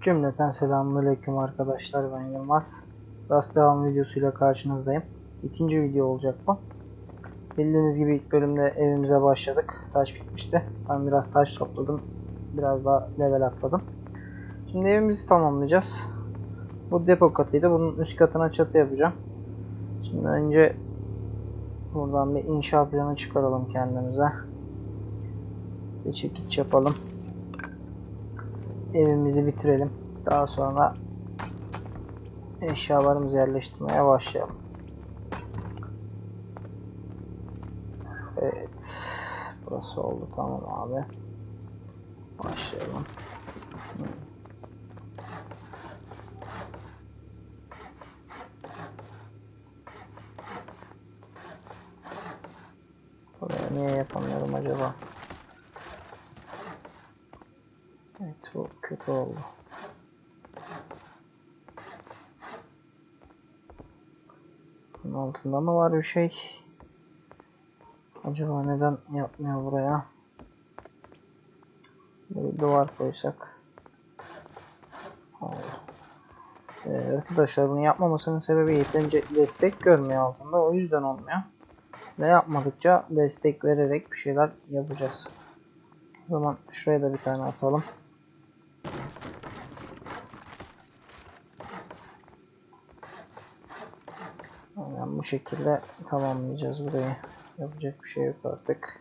Cümleten selamünaleyküm arkadaşlar ben Yılmaz. Rast devam videosuyla karşınızdayım. İkinci video olacak bu. Bildiğiniz gibi ilk bölümde evimize başladık. Taş bitmişti. Ben biraz taş topladım. Biraz daha level atladım. Şimdi evimizi tamamlayacağız. Bu depo katıydı. Bunun üst katına çatı yapacağım. Şimdi önce buradan bir inşa planı çıkaralım kendimize. Bir çekiç yapalım evimizi bitirelim. Daha sonra eşyalarımızı yerleştirmeye başlayalım. Evet. Burası oldu tamam abi. Başlayalım. Buraya niye yapamıyorum acaba? Evet bu kötü oldu. Bunun altında mı var bir şey? Acaba neden yapmıyor buraya? Bir duvar koysak. Ee, arkadaşlar bunu yapmamasının sebebi yeterince destek görmüyor altında. O yüzden olmuyor. Ne yapmadıkça destek vererek bir şeyler yapacağız. O zaman şuraya da bir tane atalım. Aynen bu şekilde tamamlayacağız burayı. Yapacak bir şey yok artık.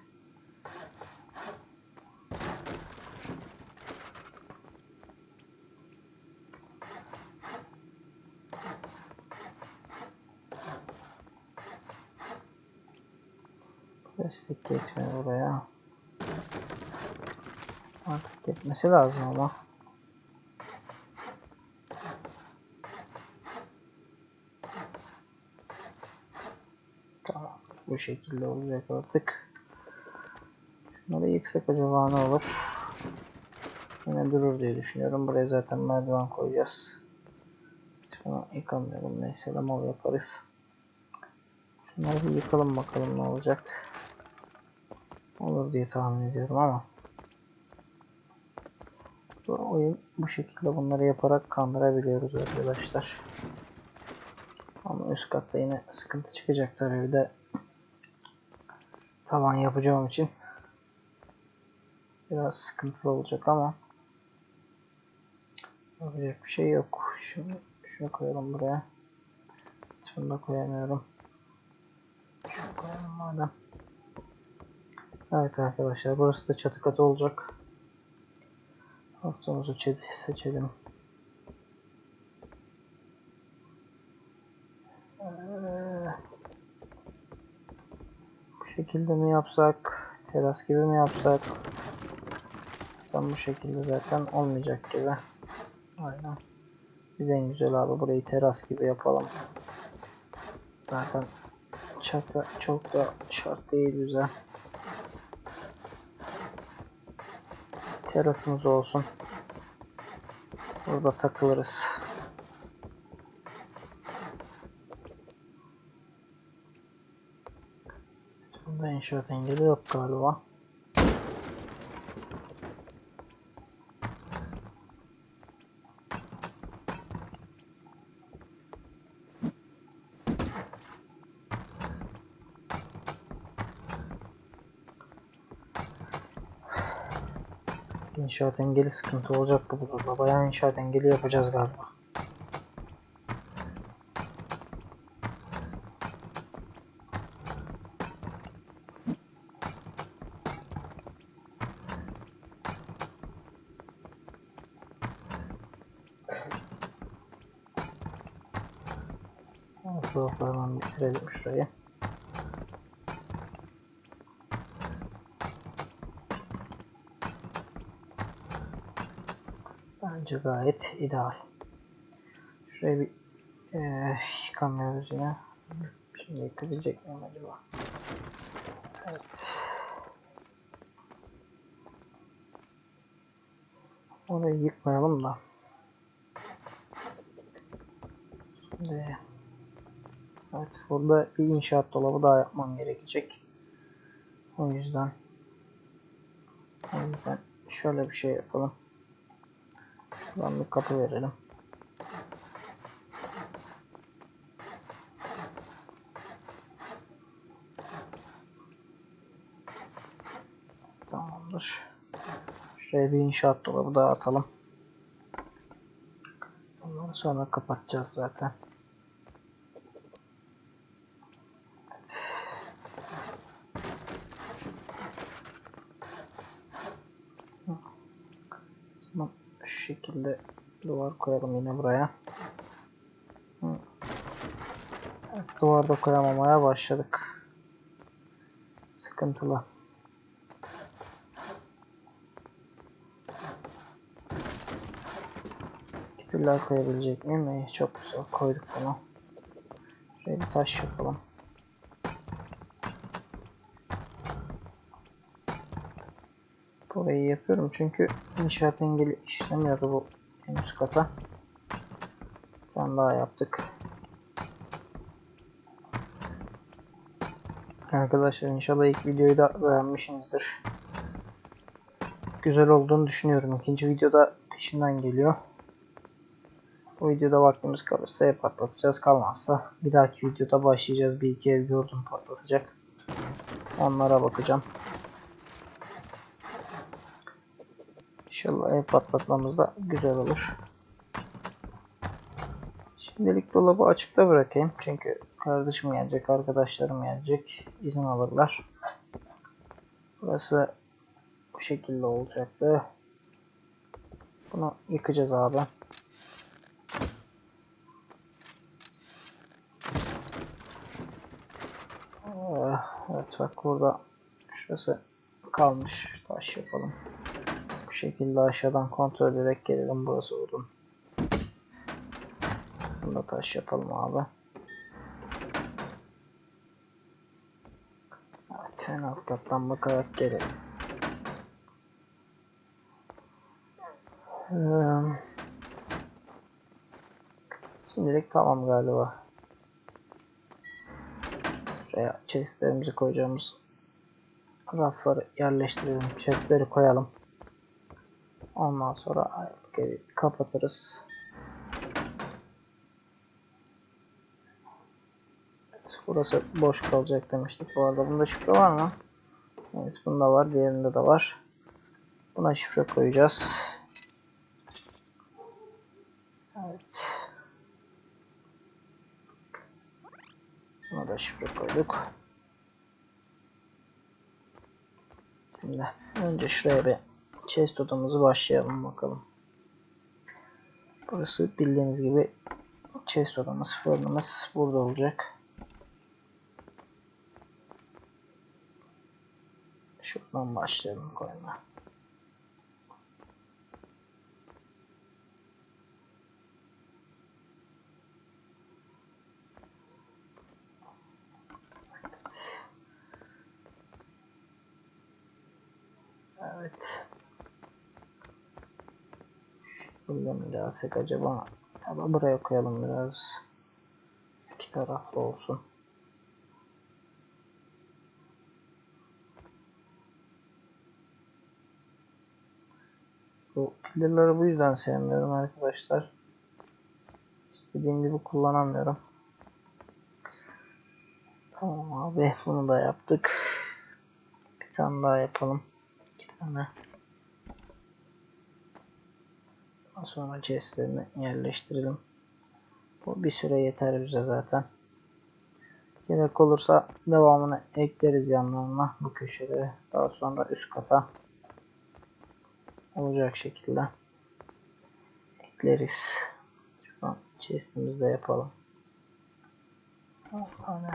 Destek yetmiyor buraya. Artık gitmesi lazım ama. Tamam. Şekilde olacak artık. Şunları yıksak acaba ne olur? Yine durur diye düşünüyorum. Buraya zaten merdiven koyacağız. Şunu yıkamıyorum. Neyse mal yaparız. Şunları bir yıkalım bakalım ne olacak. Olur diye tahmin ediyorum ama. Bu oyun bu şekilde bunları yaparak kandırabiliyoruz arkadaşlar. Ama üst katta yine sıkıntı çıkacak tabii bir de tavan yapacağım için biraz sıkıntılı olacak ama yapacak bir şey yok. Şunu, şunu koyalım buraya. Şunu da koyamıyorum. Şunu koyalım madem. Evet arkadaşlar burası da çatı katı olacak. Haftamızı seçelim. Bu şekilde mi yapsak? Teras gibi mi yapsak? Ben bu şekilde zaten olmayacak gibi. Aynen. Biz en güzel abi burayı teras gibi yapalım. Zaten çatı çok da şart değil bize. Terasımız olsun. Burada takılırız. İnşaat engeli yok galiba. İnşaat engeli sıkıntı olacak bu burada. Bayağı inşaat engeli yapacağız galiba. Asıl hemen bitirelim şurayı. Bence gayet ideal. Şurayı bir e, yıkamıyoruz yine. Şimdi yıkabilecek miyim acaba? Evet. Orayı yıkmayalım da. Şimdi Evet burada bir inşaat dolabı daha yapmam gerekecek. O yüzden o yüzden şöyle bir şey yapalım. Şuradan bir kapı verelim. Tamamdır. Şuraya bir inşaat dolabı daha atalım. Ondan sonra kapatacağız zaten. Evet. Tamam. Şu şekilde duvar koyalım yine buraya. Evet, duvarda koyamamaya başladık. Sıkıntılı. Küpürler koyabilecek miyim? İyi, çok güzel koyduk bunu. Şöyle bir taş yapalım. Burayı yapıyorum çünkü inşaat engeli işlemiyordu bu en üst kata. Bir tane daha yaptık. Arkadaşlar inşallah ilk videoyu da beğenmişsinizdir. Güzel olduğunu düşünüyorum. İkinci videoda peşinden geliyor. Bu videoda vaktimiz kalırsa ev patlatacağız. Kalmazsa bir dahaki videoda başlayacağız. Bir iki ev gördüm patlatacak. Onlara bakacağım. İnşallah ev patlatmamız da güzel olur. Şimdilik dolabı açıkta bırakayım. Çünkü kardeşim gelecek, arkadaşlarım gelecek. izin alırlar. Burası bu şekilde olacaktı. Bunu yıkacağız abi. Ee, Evet bak burada şurası kalmış. Şu taş yapalım. Şekilde aşağıdan kontrol ederek gelelim. Burası odun. Bunu da taş yapalım abi. Evet en alt kattan bakarak gelelim. Ee, şimdilik tamam galiba. Şuraya chestlerimizi koyacağımız rafları yerleştirelim. Chestleri koyalım. Ondan sonra artık evi kapatırız. Evet, burası boş kalacak demiştik. Bu arada bunda şifre var mı? Evet bunda var. Diğerinde de var. Buna şifre koyacağız. Evet. Buna da şifre koyduk. Şimdi önce şuraya bir chest odamızı başlayalım bakalım. Burası bildiğiniz gibi chest odamız, fırınımız burada olacak. Şuradan başlayalım koymaya. Evet. Şu mi gelsek acaba? Ama buraya koyalım biraz. İki taraflı olsun. Bu pillerleri bu yüzden sevmiyorum arkadaşlar. İstediğim gibi kullanamıyorum. Tamam abi bunu da yaptık. Bir tane daha yapalım. İki tane. Daha sonra chestlerini yerleştirelim. Bu bir süre yeter bize zaten. Gerek olursa devamını ekleriz yanlarına bu köşelere. Daha sonra üst kata olacak şekilde ekleriz. Şuradan chest'imizi de yapalım. 10 tane.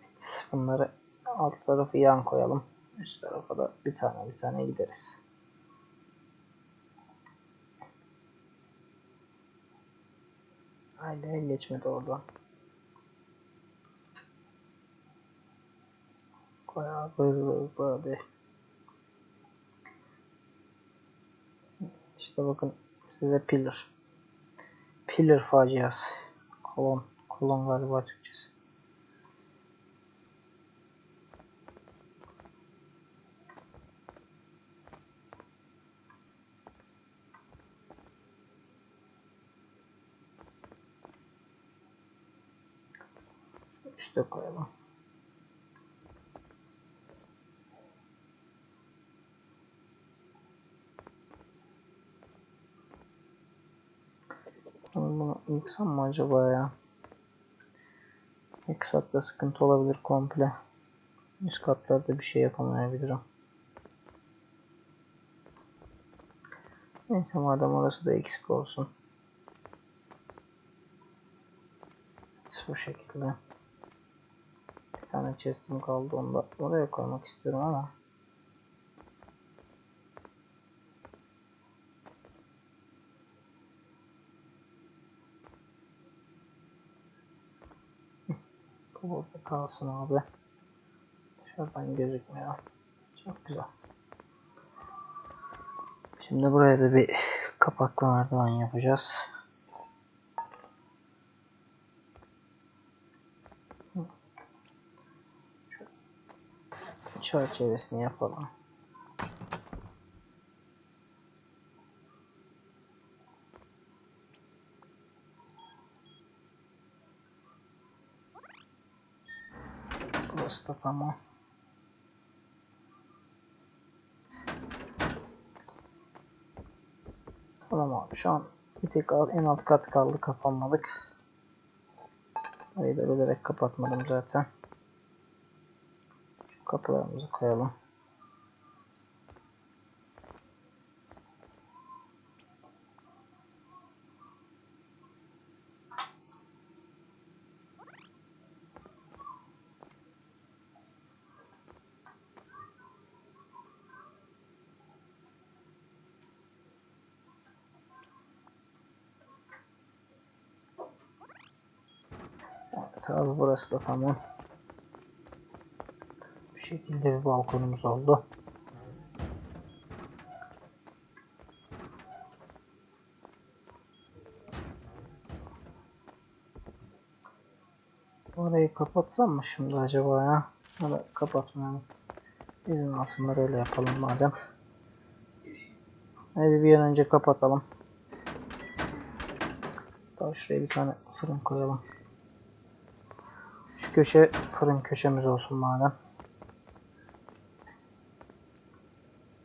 Evet, bunları alt tarafı yan koyalım. Üst tarafa da bir tane bir tane gideriz. Haydi geçmedi oradan. Koy hızlı hızlı hadi. İşte bakın size pillar. Pillar faciası. Kolon. Kolon galiba Türkçesi. Üste koyalım. Bunu yıksam mı acaba ya? Eksakta sıkıntı olabilir komple. Üst katlarda bir şey yapamayabilirim. Neyse madem orası da eksik olsun. Bu şekilde. Tane chest'im kaldı onu da oraya koymak istiyorum ama. Bu burada kalsın abi. Dışarıdan gözükmüyor. Çok güzel. Şimdi buraya da bir kapaklı merdiven yapacağız. Şu Çerçevesini yapalım. Burası da tamam. Tamam abi şu an bir tek en alt kat kaldı kapanmadık. Orayı da bilerek kapatmadım zaten. Şu kapılarımızı koyalım. Evet abi burası da tamam. Şekilde bir balkonumuz oldu. Orayı kapatsam mı şimdi acaba ya? Hadi kapatmayalım. İzin alsınlar öyle yapalım madem. Hadi bir an önce kapatalım. Daha şuraya bir tane fırın koyalım. Şu köşe fırın köşemiz olsun madem.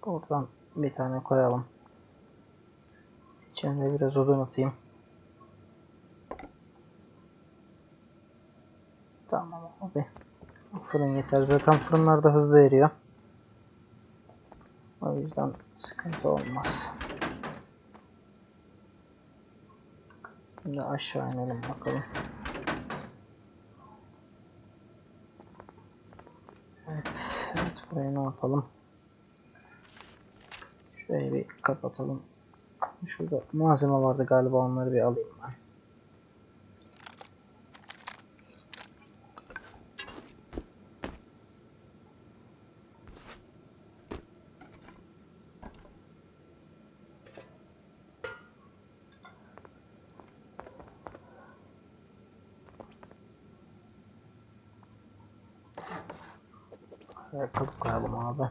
Buradan bir tane koyalım. İçine biraz odun atayım. Tamam abi. Fırın yeter. Zaten fırınlar da hızlı eriyor. O yüzden sıkıntı olmaz. Şimdi aşağı inelim bakalım. Evet, evet burayı ne yapalım? Şurayı bir kapatalım. Şurada malzeme vardı galiba onları bir alayım ben. Ayakkabı koyalım abi.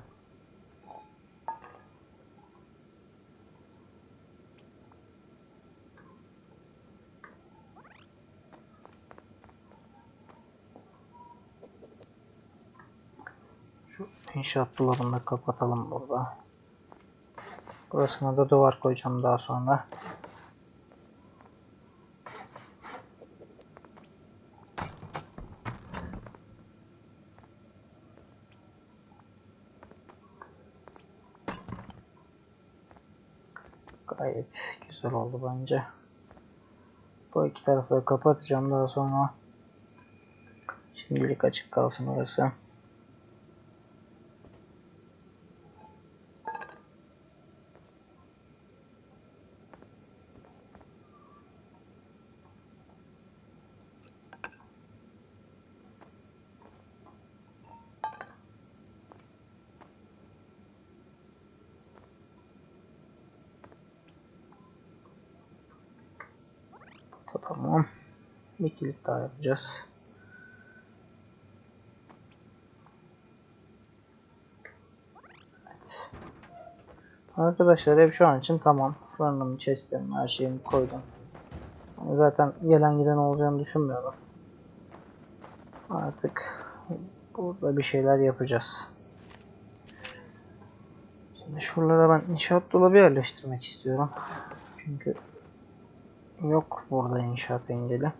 Şu inşaat dolabını da kapatalım burada. Burasına da duvar koyacağım daha sonra. Gayet güzel oldu bence. Bu iki tarafı da kapatacağım daha sonra. Şimdilik açık kalsın orası. Tamam. Daha yapacağız. Arkadaşlar ev şu an için tamam. Fırınımı, chestlerimi, her şeyimi koydum. Zaten gelen giden olacağını düşünmüyorum. Artık burada bir şeyler yapacağız. Şimdi şuralara ben inşaat dolabı yerleştirmek istiyorum. Çünkü yok burada inşaat engeli.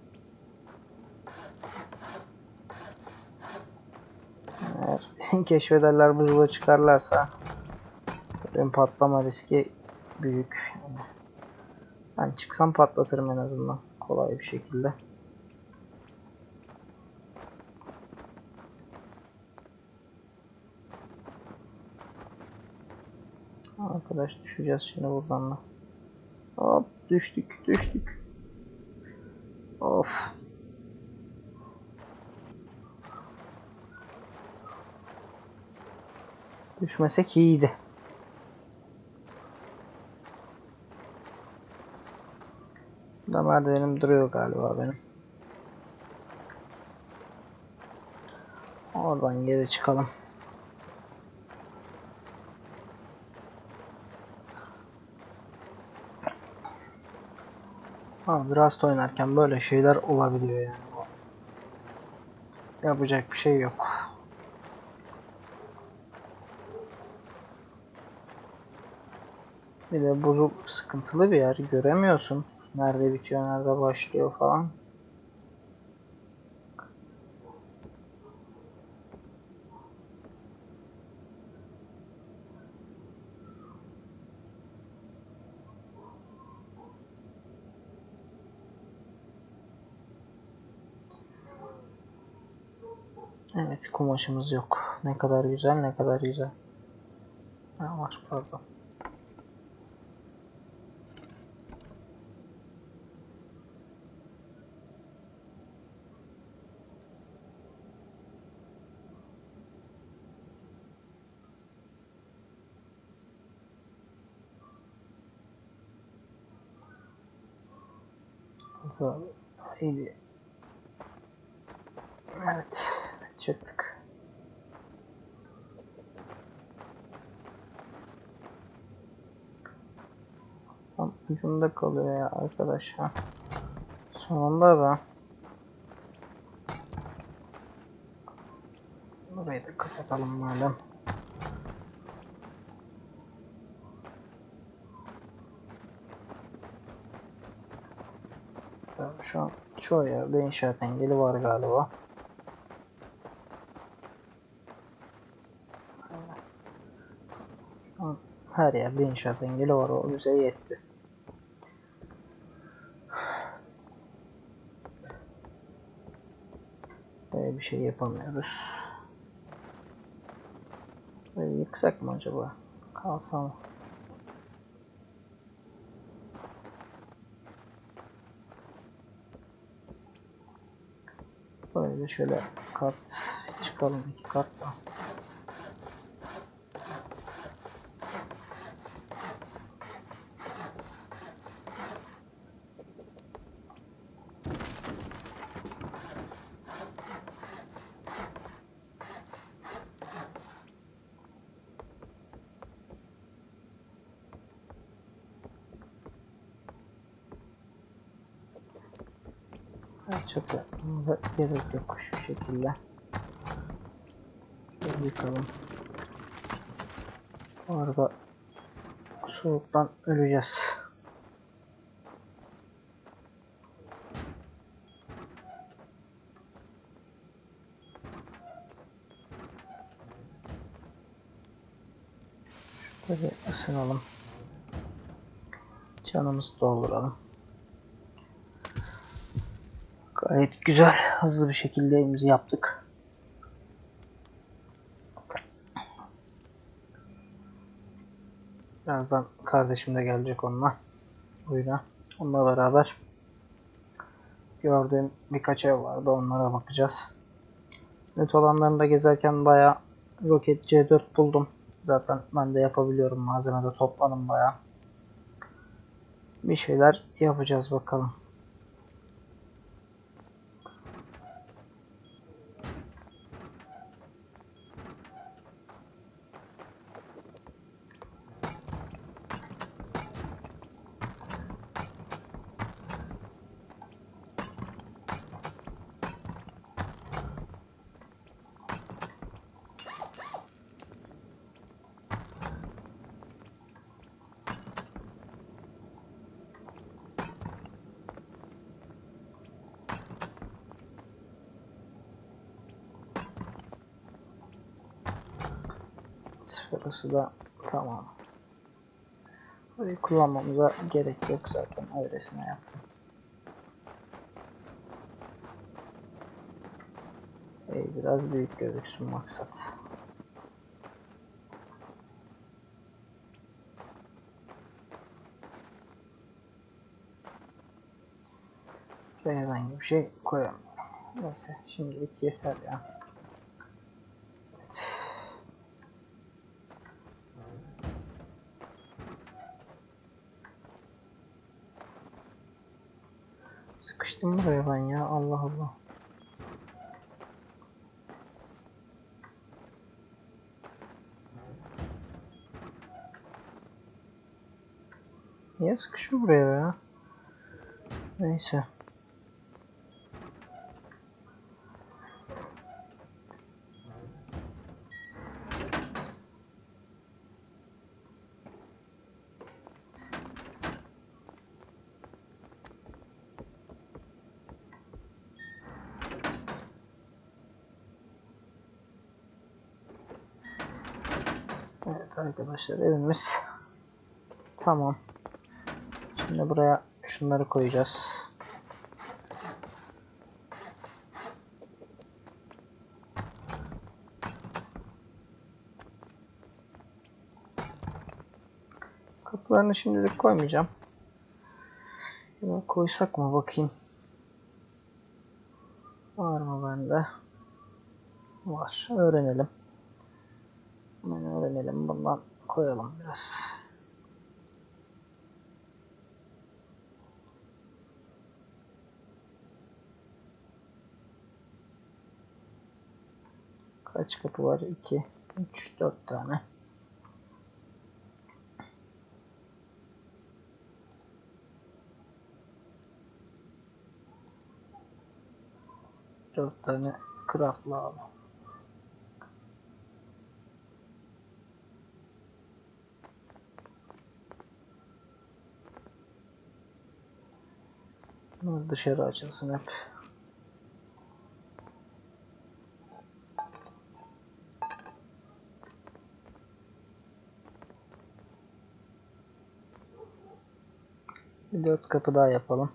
Keşfederler buzula çıkarlarsa benim patlama riski büyük. Yani ben çıksam patlatırım en azından kolay bir şekilde. Arkadaş düşeceğiz şimdi buradan da. Hop düştük düştük. Of. Düşmesek iyiydi. Burada merdivenim duruyor galiba benim. Oradan geri çıkalım. Abi Rust oynarken böyle şeyler olabiliyor yani. Yapacak bir şey yok. Bir de buzul sıkıntılı bir yer. Göremiyorsun. Nerede bitiyor, nerede başlıyor falan. Evet kumaşımız yok. Ne kadar güzel ne kadar güzel. Ha, var pardon. İyi. Evet. Çıktık. Tam ucunda kalıyor ya arkadaş ha. Sonunda be. Burayı da kapatalım madem. Şu an çoğu yerde inşaat engeli var galiba. Her yerde inşaat engeli var. O bize yetti. Böyle bir şey yapamıyoruz. Böyle yıksak mı acaba? Kalsa mı? Böyle şöyle kat çıkalım iki kat da. Çatı yapmamıza gerek yok şu şekilde. Şöyle yıkalım. Bu arada soğuktan öleceğiz. Şöyle ısınalım. Canımızı dolduralım. Gayet güzel, hızlı bir şekilde evimizi yaptık. Birazdan kardeşim de gelecek onunla. Buyurun. Onunla beraber gördüğüm birkaç ev vardı. Onlara bakacağız. Net olanlarında gezerken baya roket C4 buldum. Zaten ben de yapabiliyorum. Malzeme de topladım baya. Bir şeyler yapacağız bakalım. Şurası da tamam. Burayı kullanmamıza gerek yok zaten öylesine yaptım. Ey biraz büyük gözüksün maksat. Şuraya herhangi bir şey koyamıyorum. Neyse şimdilik yeter ya. Sıkıştım buraya ben ya Allah Allah. Niye sıkışıyor buraya ya? Neyse. Evet arkadaşlar evimiz tamam. Şimdi buraya şunları koyacağız. Kapılarını şimdilik koymayacağım. Ya koysak mı bakayım. Var mı bende? Var. Öğrenelim. Hemen öğrenelim. Bundan koyalım biraz. Kaç kapı var? 2, 3, 4 tane. Dört tane craftlı abi. Dışarı açılsın hep. Dört kapı daha yapalım.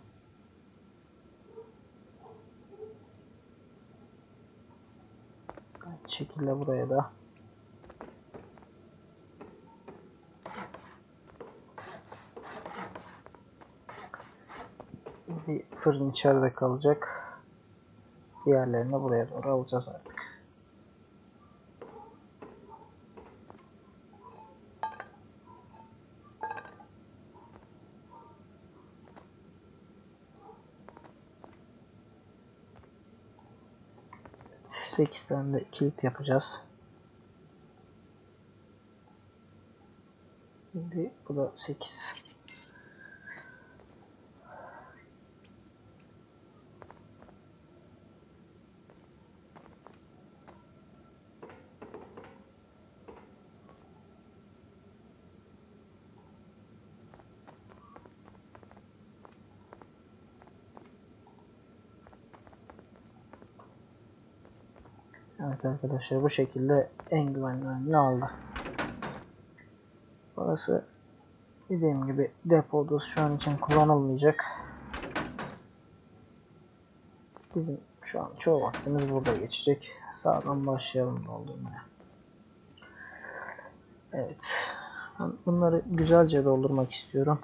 Şekilde buraya da. Bir fırın içeride kalacak. Diğerlerini buraya doğru alacağız artık. Evet, 8 tane de kilit yapacağız. Şimdi bu da 8. Evet arkadaşlar bu şekilde en güvenli önünü aldı. Burası dediğim gibi depoda şu an için kullanılmayacak. Bizim şu an çoğu vaktimiz burada geçecek. Sağdan başlayalım doldurmaya. Evet. Bunları güzelce doldurmak istiyorum.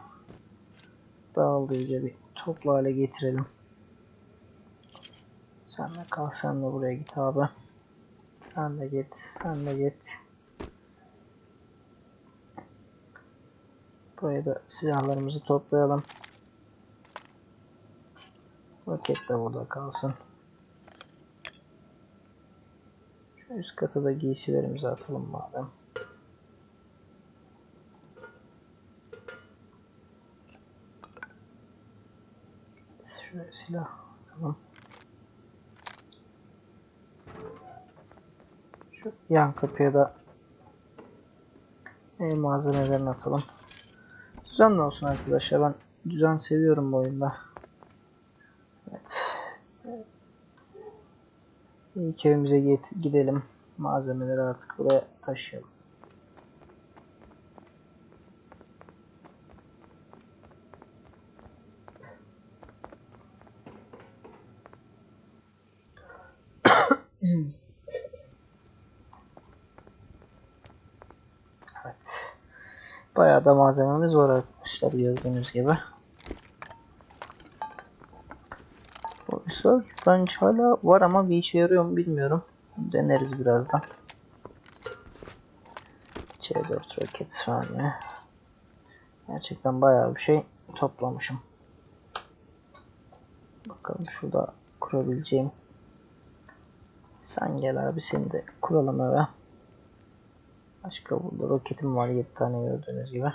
Dağıldı iyice bir toplu hale getirelim. Sen de kal sen de buraya git abi. Sen de git, sen de git. Buraya da silahlarımızı toplayalım. Roket de burada kalsın. Şu üst kata da giysilerimizi atalım madem. Şuraya silah atalım. Şu yan kapıya da ev malzemelerini atalım. Düzenli olsun arkadaşlar. Ben düzen seviyorum bu oyunda. Evet. İlk evimize gidelim. Malzemeleri artık buraya taşıyalım. Evet. Da malzememiz var arkadaşlar gördüğünüz gibi. Profesör bence hala var ama bir işe yarıyor mu bilmiyorum. Deneriz birazdan. C4 roket saniye. Gerçekten bayağı bir şey toplamışım. Bakalım şurada kurabileceğim. Sen gel abi seni de kuralım eve. Başka burada roketim var 7 tane gördüğünüz gibi.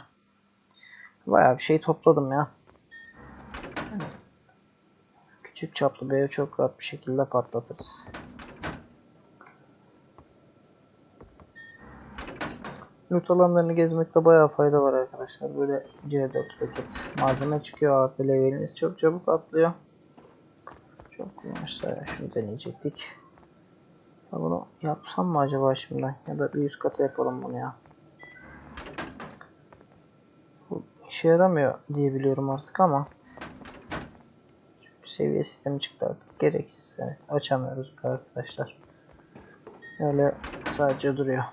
Bayağı bir şey topladım ya. Küçük çaplı bir çok rahat bir şekilde patlatırız. Loot alanlarını gezmekte bayağı fayda var arkadaşlar. Böyle C4 roket malzeme çıkıyor artı leveliniz çok çabuk atlıyor. Çok kullanışlı. Şunu deneyecektik. Bunu yapsam mı acaba şimdiden? Ya da bir üst kata yapalım bunu ya. Bu işe yaramıyor diye biliyorum artık ama. Çünkü seviye sistemi çıktı artık. Gereksiz. Evet. Açamıyoruz arkadaşlar. Öyle sadece duruyor.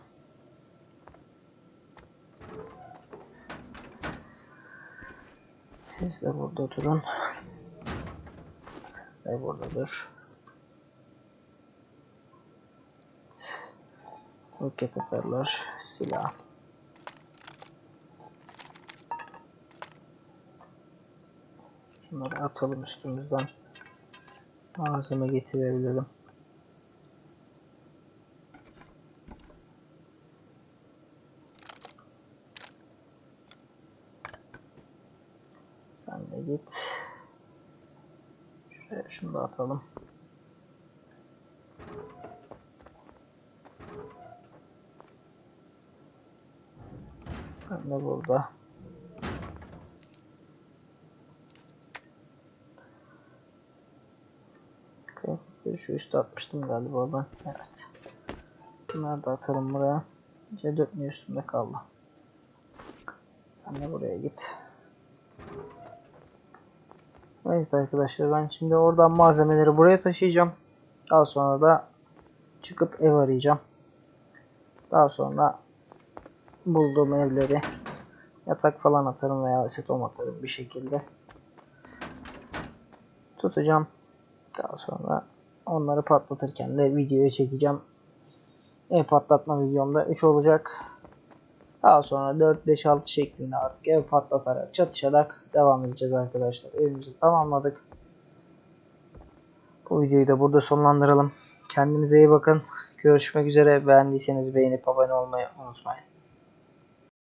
Siz de burada durun. Sen de burada dur. Roket atarlar. Silah. Şunları atalım üstümüzden. Malzeme getirebilirim. Sen de git. Şuraya şunu da atalım. De burada. Şu üstte atmıştım galiba ben. Evet. Bunları da atalım buraya. C4 niye üstünde kaldı? Sen de buraya git. Neyse arkadaşlar ben şimdi oradan malzemeleri buraya taşıyacağım. Daha sonra da çıkıp ev arayacağım. Daha sonra bulduğum evleri yatak falan atarım veya asetom atarım bir şekilde. Tutacağım. Daha sonra onları patlatırken de videoya çekeceğim. Ev patlatma videomda 3 olacak. Daha sonra 4, 5, 6 şeklinde artık ev patlatarak, çatışarak devam edeceğiz arkadaşlar. Evimizi tamamladık. Bu videoyu da burada sonlandıralım. Kendinize iyi bakın. Görüşmek üzere. Beğendiyseniz beğenip abone olmayı unutmayın.